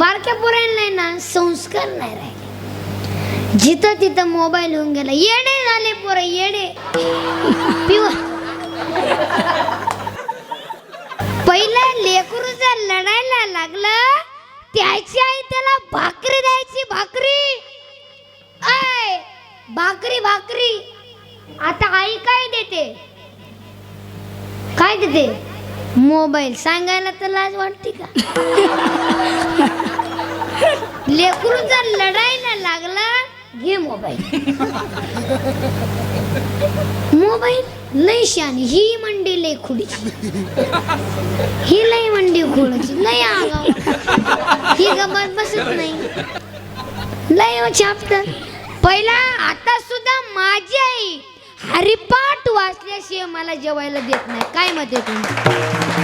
बारक्या पोरांना ना संस्कार नाही राहिले. जिथं तिथं मोबाईल होऊन गेला. येडे झाले पोरं येडे. पिव. पहिलं लेकरू जर लढायला लागलं त्याची आई त्याला भाकरी द्यायची भाकरी. आय भाकरी भाकरी. आता आई काय देते? काय देते? मोबाईल सांगायला तर लाज वाटते का? लेकरू जर लढायला लागला घे मोबाईल. मोबाईल लय शानी ही मंडी लय खुडीची. ही लय मंडी खुडीची. लय आगाव. ही गमत बसत नाही. लय छापत पहिला आता सुद्धा माझी आई हरिपाठ वाचल्याशिवाय मला जेवायला देत नाही. काय मत आहे तुम्ही?